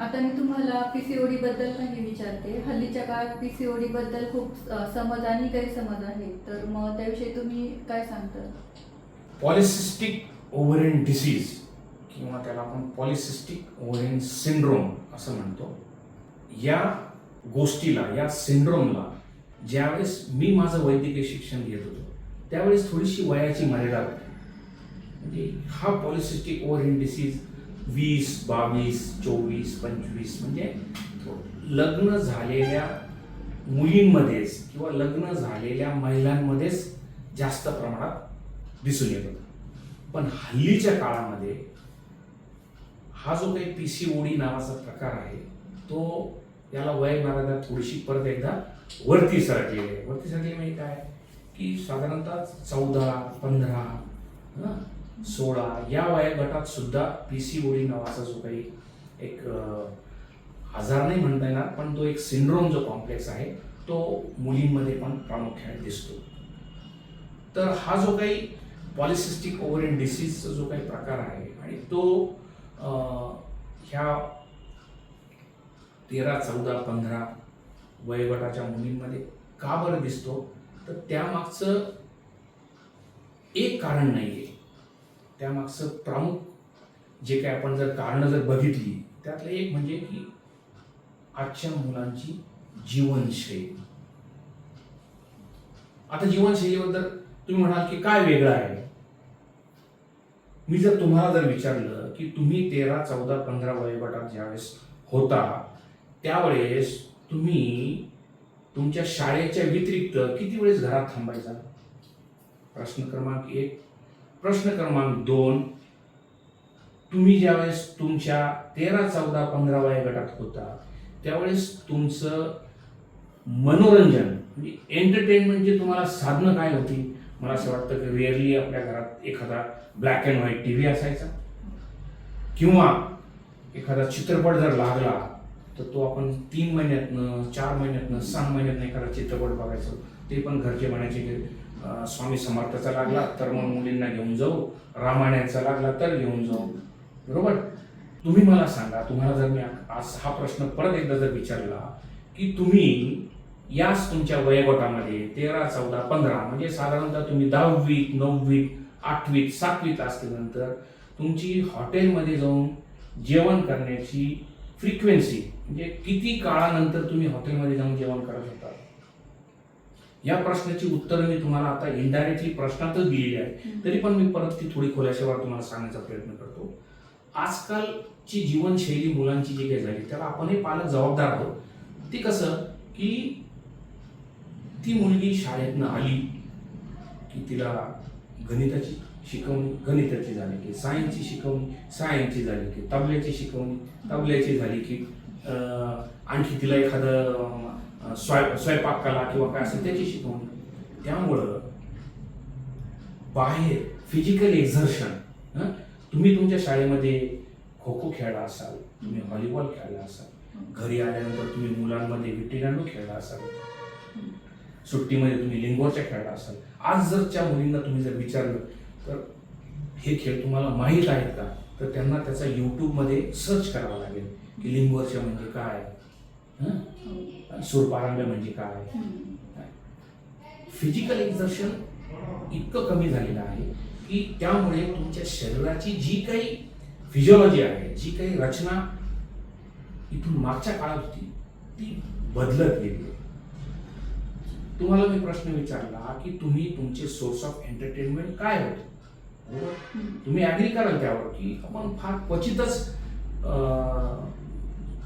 आता मी तुम्हाला पीसीओडी बद्दल काही विचारते. हल्लीच्या काळात पीसीओडी बद्दल खूप समज आणि गैरसमज आहे. तर मग त्याविषयी तुम्ही काय सांगता? पॉलिसिस्टिक ओव्हरेन डिसीज किंवा त्याला आपण पॉलिसिस्टिक ओव्हरेन सिंड्रोम असं म्हणतो. या गोष्टीला या सिंड्रोमला ज्यावेळेस मी माझं वैद्यकीय शिक्षण घेत होतो त्यावेळेस थोडीशी वयाची मर्यादा होती. म्हणजे हा पॉलिसिस्टिक ओव्हरेन डिसीज वीस बावीस चोवीस पंचवीस म्हणजे लग्न झालेल्या मुलींमध्येच किंवा लग्न झालेल्या महिलांमध्येच जास्त प्रमाणात दिसून येत होता. पण हल्लीच्या काळामध्ये हा जो काही पी सी ओडी नावाचा प्रकार आहे तो याला वय मर्यादा थोडीशी परत एकदा वरती सरकलेली आहे. वरती सरकली म्हणजे काय? की साधारणतः चौदा पंधरा सोळा. या वयोगटात सुद्धा पी सी ओडी नावाचा जो काही एक आजार नाही म्हणता येणार पण तो एक सिंड्रोम जो कॉम्प्लेक्स आहे तो मुलींमध्ये पण प्रामुख्याने दिसतो. तर हा जो काही पॉलिसिस्टिक ओव्हरेन डिसीजचा जो काही प्रकार आहे आणि तो ह्या तेरा चौदा पंधरा वयोगटाच्या मुलींमध्ये का बरं दिसतो? तर त्यामागचं एक कारण नाही आहे त्यामागचं प्रमुख जे काही आपण जर कारणं जर बघितली त्यातलं एक म्हणजे की आजच्या मुलांची जीवनशैली. आता जीवनशैलीबद्दल तुम्ही म्हणाल की काय वेगळं आहे? मी जर तुम्हाला जर विचारलं की तुम्ही तेरा चौदा पंधरा वयोगटात ज्यावेळेस होता त्यावेळेस तुम्ही तुमच्या शाळेच्या व्यतिरिक्त किती वेळेस घरात थांबायचा? प्रश्न क्रमांक एक प्रश्न क्रमांक दोन तुम्ही ज्यावेळेस तुमच्या तेरा चौदा पंधरा वयोगटात होता त्यावेळेस तुमचं मनोरंजन म्हणजे एंटरटेनमेंटची तुम्हाला साधनं काय होती? मला असं वाटतं की रिअरली आपल्या घरात एखादा black and white T V असायचा. किंवा एखादा चित्रपट जर लागला तर तो आपण तीन महिन्यातनं चार महिन्यातनं सहा महिन्यातनं एखादा चित्रपट बघायचो. ते पण घरचे म्हणायचे की स्वामी समर्थाचा लागला तर मग मुलींना घेऊन जाऊ. रामायणाचा लागला तर घेऊन जाऊ. बरोबर? तुम्ही मला सांगा तुम्हाला जर मी आज हा प्रश्न परत एकदा जर विचारला की तुम्ही याच तुमच्या वयोगटामध्ये तेरा चौदा पंधरा म्हणजे साधारणतः तुम्ही दहावीत नववीत आठवीत सातवीत असल्यानंतर तुमची हॉटेलमध्ये जाऊन जेवण करण्याची फ्रिक्वेन्सी म्हणजे किती काळानंतर तुम्ही हॉटेलमध्ये जाऊन जेवण करत होता? या प्रश्नाची उत्तरं मी तुम्हाला आता इनडायरेक्टली प्रश्नातच दिलेली आहे तरी पण मी परत ती थोडी खोल्याशिवाय तुम्हाला सांगण्याचा प्रयत्न करतो. आजकालची जीवनशैली मुलांची जी काही झाली त्याला आपणही पालक जबाबदार आहोत. ती कसं की ती मुलगी शाळेतनं आली की तिला गणिताची शिकवणी गणिताची झाली की सायन्सची शिकवणी सायन्सची झाली की तबल्याची शिकवणी तबल्याची झाली की अं, आणखी तिला एखादं स्वय स्वयंपाक कला किंवा काय असेल त्याची शिकवणी. त्यामुळं बाहेर फिजिकल एक्झर्शन तुम्ही तुमच्या शाळेमध्ये खो खो खेळला असाल तुम्ही व्हॉलीबॉल खेळला असाल घरी आल्यानंतर तुम्ही मुलांमध्ये विटीदांडू खेळला असाल सुट्टीमध्ये तुम्ही लिंगोरच्या खेळला असाल. आज जर त्या मुलींना तुम्ही जर विचारलं तर हे खेळ तुम्हाला माहीत आहेत का? तर त्यांना त्याचा यूट्यूबमध्ये सर्च करावा लागेल की लिंगोरच्या म्हणजे काय? हं? सूरपारंब्या म्हणजे काय फिजिकल एक्झर्शन इतकं कमी झालेलं आहे की त्यामुळे तुमच्या शरीराची जी काही फिजिओलॉजी आहे जी काही रचना इथून मागच्या काळात होती ती बदलत गेली. तुम्हाला मी प्रश्न विचारला की तुम्ही तुमचे सोर्स ऑफ एंटरटेनमेंट काय होते तुम्ही ॲग्री कराल त्यावर की आपण फार क्वचितच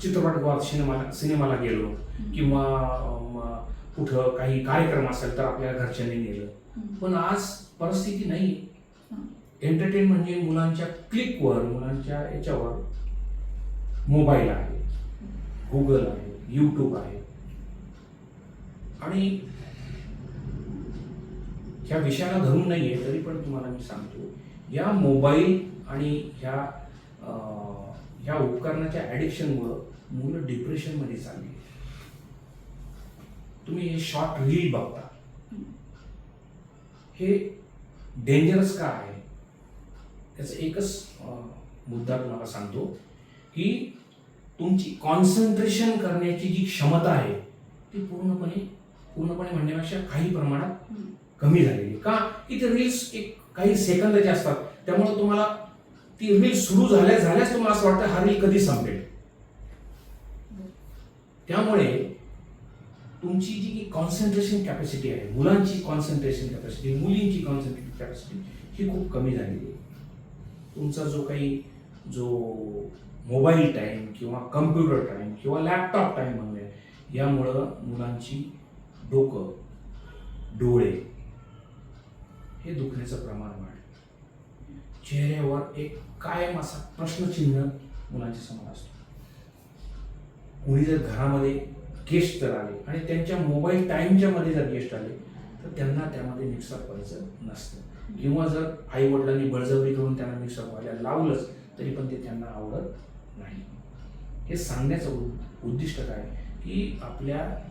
चित्रपटगृहात सिनेमाला सिनेमाला गेलो किंवा कुठं काही कार्यक्रम असेल तर आपल्या घरच्यांनी नेलं. पण आज परिस्थिती नाही. एंटरटेन म्हणजे मुलांच्या क्लिकवर मुलांच्या याच्यावर मोबाईल आहे गुगल आहे यूट्यूब आहे. आणि ह्या विषयाला धरून नाही आहे तरी पण तुम्हाला मी सांगतो या मोबाईल आणि ह्या ह्या उपकरणाच्या ॲडिक्शनमुळं मुलं डिप्रेशनमध्ये चालली. तुम्ही हे शॉर्ट रील बघता. हे डेंजरस का आहे? त्याचा एकच मुद्दा तुम्हाला सांगतो की तुमची कॉन्सन्ट्रेशन करण्याची जी क्षमता आहे ती पूर्णपणे पूर्णपणे म्हणण्यापेक्षा काही प्रमाणात कमी झालेली का की? ते रील्स एक काही सेकंदाचे असतात. त्यामुळे तुम्हाला ती रील सुरू झाल्या झाल्याच तुम्हाला असं वाटतं हा रील कधी संपेल? त्यामुळे तुमची जी की कॉन्सन्ट्रेशन कॅपॅसिटी आहे मुलांची कॉन्सन्ट्रेशन कॅपॅसिटी मुलींची कॉन्सन्ट्रेशन कॅपॅसिटी ही खूप कमी झालेली आहे. तुमचा जो काही जो मोबाईल टाईम किंवा कम्प्युटर टाईम किंवा लॅपटॉप टाईम म्हणूया यामुळं मुलांची डोकं डोळे हे दुखण्याचं प्रमाण वाढलं. चेहऱ्यावर एक कायम असा प्रश्नचिन्ह मुलांच्या समोर असतो. कोणी जर घरामध्ये गेस्ट जर आले आणि त्यांच्या मोबाईल टाईमच्या मध्ये जर गेस्ट आले तर त्यांना त्यामध्ये मिक्सअप व्हायचं नसतं. किंवा जर आई वडिलांनी बळजबरी करून त्यांना मिक्सअप व्हायला लावलंच तरी पण ते त्यांना आवडत नाही. हे सांगण्याचं उ- उद्दिष्ट काय? की आपल्या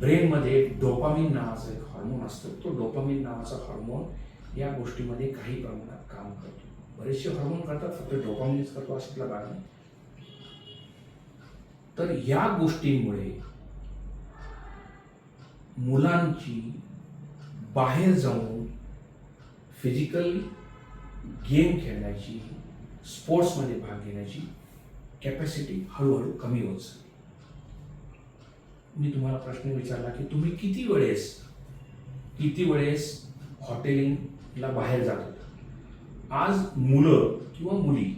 ब्रेनमध्ये डोपामिन नावाचं एक हॉर्मोन असतं. तो डोपामिन नावाचा हॉर्मोन या गोष्टीमध्ये काही प्रमाणात काम करतो. बरेचसे हॉर्मोन करतात फक्त डोपामिनच करतो असं भाग नाही तर या गोष्टींमुळे मुलांची बाहेर जाऊन फिजिकल गेम खेळण्याची स्पोर्ट्समध्ये भाग घेण्याची कॅपॅसिटी हळूहळू कमी होत मी तुम्हाला प्रश्न विचारला की तुम्ही किती वेळेस किती वेळेस हॉटेलिंगला बाहेर जात होता? आज मुलं किंवा मुली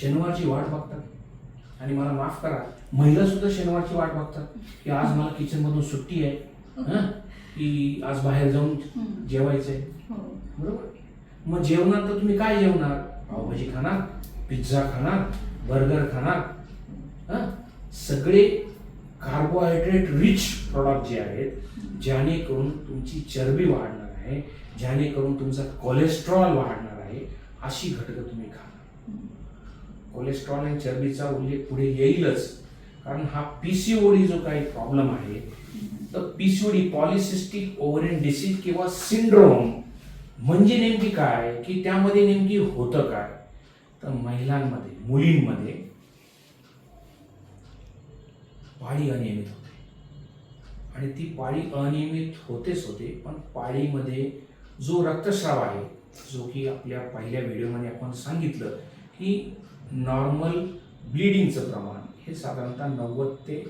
शनिवारची वाट बघतात? आणि मला माफ करा. महिला सुद्धा शनिवारची वाट बघतात की आज मला किचन मधून सुट्टी आहे. हं? की आज बाहेर जाऊन हम्म. जेवायचंय. हो. बरोबर? मग जेवणार तर तुम्ही काय जेवणार? पावभाजी खाणार पिझ्झा खाणार बर्गर खाणार. हं? सगळे कार्बोहायड्रेट रिच प्रॉडक्ट जे आहेत ज्याने करून तुमची चरबी वाढणार आहे ज्याने करून तुमचा कोलेस्ट्रॉल वाढणार आहे अशी घटकं तुम्ही खाणार. कोलेस्ट्रॉल आणि चरबीचा उल्लेख पुढे येईलच. कारण हा पीसीओडी जो काही प्रॉब्लेम आहे तर पीसीओडी पॉलिसिस्टिक ओव्हरेन डिसीज किंवा सिंड्रोम म्हणजे नेमकी काय की त्यामध्ये नेमकी होतं काय? तर महिलांमध्ये मुलींमध्ये पाळी अनियमित होते. आणि ती पाळी अनियमित होतेच होते पण पाळीमध्ये जो रक्तस्राव आहे जो की आपल्या पहिल्या व्हिडिओमध्ये आपण सांगितलं की नॉर्मल ब्लिडिंगचं प्रमाण हे साधारणतः नव्वद ते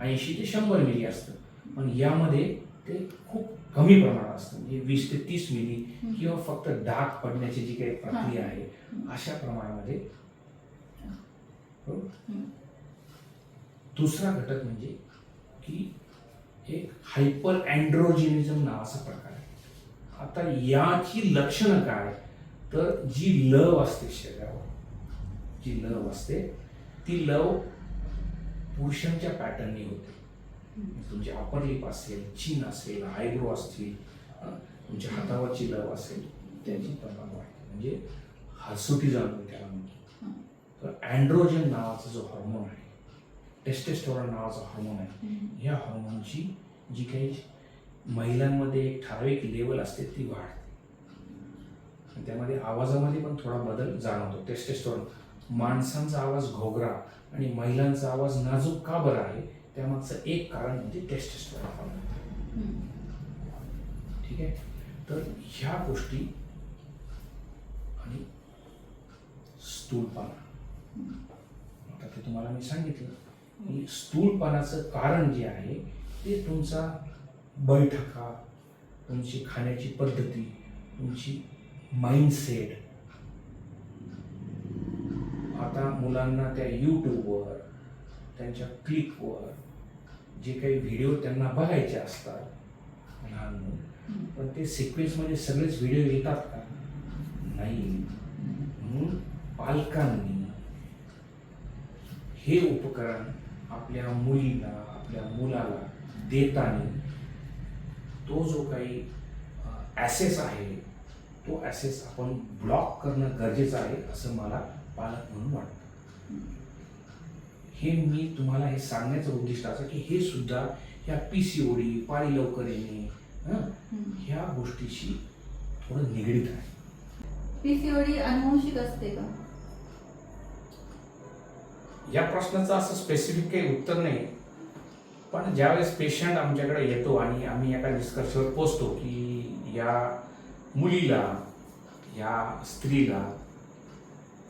ऐंशी ते शंभर मिली असतं. पण यामध्ये ते खूप कमी प्रमाणात असतं. म्हणजे वीस ते तीस मिली किंवा फक्त डाग पडण्याची जी काही प्रक्रिया आहे अशा प्रमाणामध्ये? हम्म. दुसरा घटक म्हणजे की एक हायपर अँड्रोजिनिझम नावाचा प्रकार आहे. आता याची लक्षणं काय? तर जी लव असते शरीरावर जी लव असते ती लव पुरुषांच्या पॅटर्ननी होते. तुमची अपर लिप असेल चीन असेल आयब्रो असतील तुमच्या हातावरची लव असेल त्याची प्रमाण वाढते. म्हणजे हसुटी जाणून त्याला म्हणतो तर अँड्रोजन नावाचा जो हॉर्मोन आहे टेस्टेस्टोरॉन नावाचा हॉर्मोन आहे. या हॉर्मोनची जी काही महिलांमध्ये एक ठराविक लेवल असते ती वाढते. त्यामध्ये आवाजामध्ये पण थोडा बदल जाणवतो. टेस्टेस्टोरॉन माणसांचा आवाज घोगरा आणि महिलांचा आवाज नाजूक का बरं आहे? त्यामागचं एक कारण म्हणजे टेस्टेस्टोरॉन हॉर्मोन. ठीक आहे? तर ह्या गोष्टी आणि स्थूलपणा. आता ते तुम्हाला मी सांगितलं. की स्थूलपणाचं कारण जे आहे ते तुमचा बैठका तुमची खाण्याची पद्धती तुमची माइंडसेट आता मुलांना त्या यूट्यूबवर त्यांच्या क्लिकवर जे काही व्हिडिओ त्यांना बघायचे असतात लहान मुलं. पण ते सिक्वेन्समध्ये सगळेच व्हिडिओ येतात का नाही म्हणून पालकांनी हे उपकरण आपल्या मुलीला आपल्या मुलाला देताना तो जो काही ॲसेस आहे तो ॲसेस आपण ब्लॉक करणं गरजेचं आहे असं मला पालक म्हणून वाटतं हे मी तुम्हाला हे सांगण्याचं उद्दिष्ट असं की हे सुद्धा ह्या पी सी ओडी पाळी लवकर येणे. ह्या गोष्टीशी थोडं निगडीत आहे पीसीओडी अनुवंशिक असते का? या प्रश्नाचं असं स्पेसिफिक काही उत्तर नाही. पण ज्यावेळेस पेशंट आमच्याकडे येतो आणि आम्ही एका निष्कर्षावर पोचतो की या मुलीला या स्त्रीला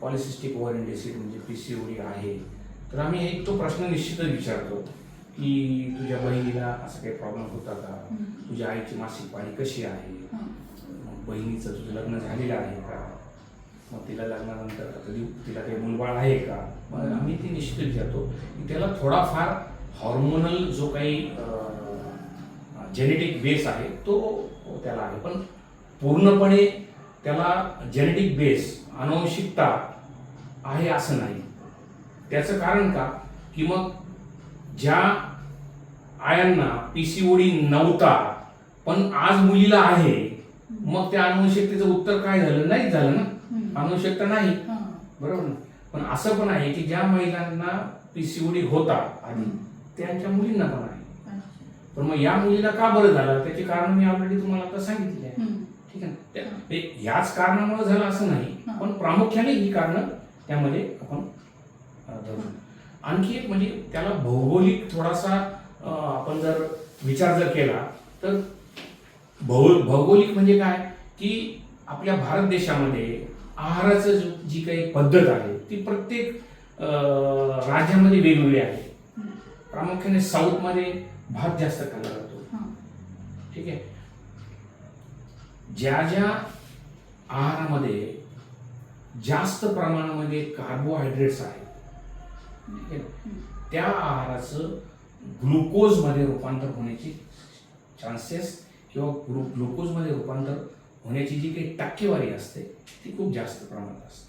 पॉलिसिस्टिक ओव्हर इंडेसिड म्हणजे पी सी ओडी आहे. तर आम्ही एक तो प्रश्न निश्चितच विचारतो की तुझ्या बहिणीला असा काही प्रॉब्लेम होता का. तुझ्या आईची मासिक पाळी कशी आहे. मग बहिणीचं तुझं लग्न झालेलं आहे का? मग तिला लग्नानंतर कधी तिला काही मुलबाळ आहे का? मग आम्ही ती निश्चित विचारतो की त्याला थोडाफार हॉर्मोनल जो काही जेनेटिक बेस आहे तो त्याला आहे. पण पूर्णपणे त्याला जेनेटिक बेस अनुवंशिकता आहे असं नाही त्याचं कारण का की मग ज्या आयांना पीसीओडी नव्हता पण आज मुलीला आहे मग त्या अनुवंशिकतेचं उत्तर काय झालं नाही झालं ना. अनुवंशिकता नाही. बरोबर ना पण असं पण आहे की ज्या महिलांना पीसीओडी होता आधी त्यांच्या मुलींना पण आहे. पण मग या मुलीला का बरं झालं त्याची कारण मी ऑलरेडी तुम्हाला आता सांगितली आहे. ठीक आहे ना? याच कारणामुळे झालं असं नाही. पण प्रामुख्याने ही कारण त्यामध्ये आपण धरू आणखी एक म्हणजे त्याला भौगोलिक थोडासा आपण जर विचार जर केला तर भौ भौगोलिक म्हणजे काय की आपल्या भारत देशामध्ये आहाराचं जो- काही पद्धत आहे ती प्रत्येक राज्यामध्ये वेगवेगळी आहे. प्रामुख्याने साऊथमध्ये भात जास्त खाल्ला जातो. ठीक आहे ज्या ज्या आहारामध्ये जास्त प्रमाणामध्ये कार्बोहायड्रेट्स आहेत ठीक आहे? त्या आहाराचं ग्लुकोजमध्ये रूपांतर होण्याची चान्सेस किंवा ग्लु ग्लुकोजमध्ये रूपांतर होण्याची जी काही टक्केवारी असते ती खूप जास्त प्रमाणात असते